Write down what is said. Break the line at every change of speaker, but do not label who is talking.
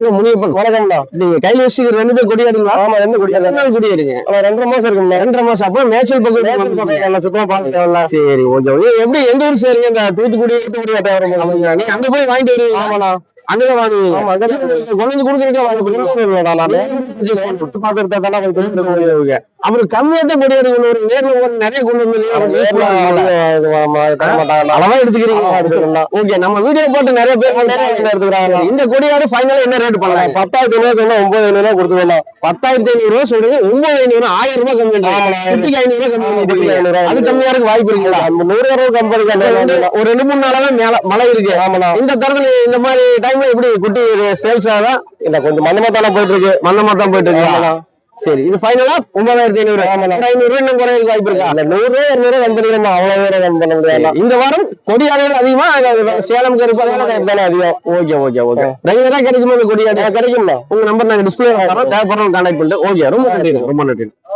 முனியப்பன்
வணக்கம்ண்ணா
நீங்க கையில வச்சுக்கிற ரெண்டு பேர் கொடியாடுங்களா
ஆமா ரெண்டு குடி
எத்தனை நாள் குடியாடுங்க.
ரெண்டரை மாசம் இருக்கும்ண்ணா.
ரெண்டரை மாசம். அப்ப மேய்ச்சல் பக்கம்
சுத்தமா பாத்துட்டேன்ல
சரி ஓகே. எப்படி எந்த ஊர் சரிங்க? இந்த தூத்துக்குடி தூத்துக்குடி வட்டாரம் ஆமாங்க நீங்க அங்க போய் வாங்கிட்டு வருவீங்க
ஆமாண்ணா.
அங்கதான் வாங்குவீங்க கொண்டு கொடுக்குறீங்க அப்புறம் கம்மியா தான் கொடி எடுக்கணும் ஒரு நேர்ல ஒரு நிறைய கொண்டு வந்து அளவா எடுத்துக்கிறீங்க. ஓகே நம்ம வீடியோ போட்டு நிறைய பேர் எடுத்துக்கிறாங்க. இந்த கொடியாடு ஃபைனலா என்ன ரேட் பண்ணலாம்
பத்தாயிரத்தி ஐநூறு சொன்னா ஒன்பது ஐநூறு கொடுத்துருவேன்
பத்தாயிரத்தி ஐநூறு ரூபா சொல்றீங்க ஒன்பது ஐநூறு ஆயிரம் ரூபாய் கம்மி குட்டிக்கு ஐநூறு ரூபாய் கம்மி அது கம்மியா இருக்கு வாய்ப்பு இருக்குங்களா?
அந்த நூறு ரூபா கம்பெனி
ஒரு ரெண்டு மூணு நாளாவே மேல மழை இருக்கு. இந்த தரத்துல இந்த மாதிரி டைம்ல எப்படி குட்டி சேல்ஸ் ஆகா
இல்ல கொஞ்சம் மந்தமா தானே போயிட்டு இருக்கு
மந்தமா தான் போயிட்டு இருக்கு. சரி இது ஃபைனலா ஒன்பதாயிரத்தி ஐநூறு. ஐநூறு இன்னும் குறைய வாய்ப்பு இருக்கா?
அந்த நூறு இருநூறு கம்பெனி அவ்வளவு வேற கம்மி பண்ண முடியாது
இந்த வாரம் கொடியாடுகள் அதிகமா இல்ல சேலம் கருப்பு
தானே அதிகம்.
Okay okay okay. ரெகுலரா கிடைக்குமா இந்த கொடியாடு
கிடைக்கும்ண்ணா.
உங்க நம்பர் நாங்க டிஸ்பிளே தரோம் தேவைப்படுறவங்க கான்டாக்ட் பண்ணிட்டு. ஓகே ரொம்ப நன்றி ரொம்ப நன்றி.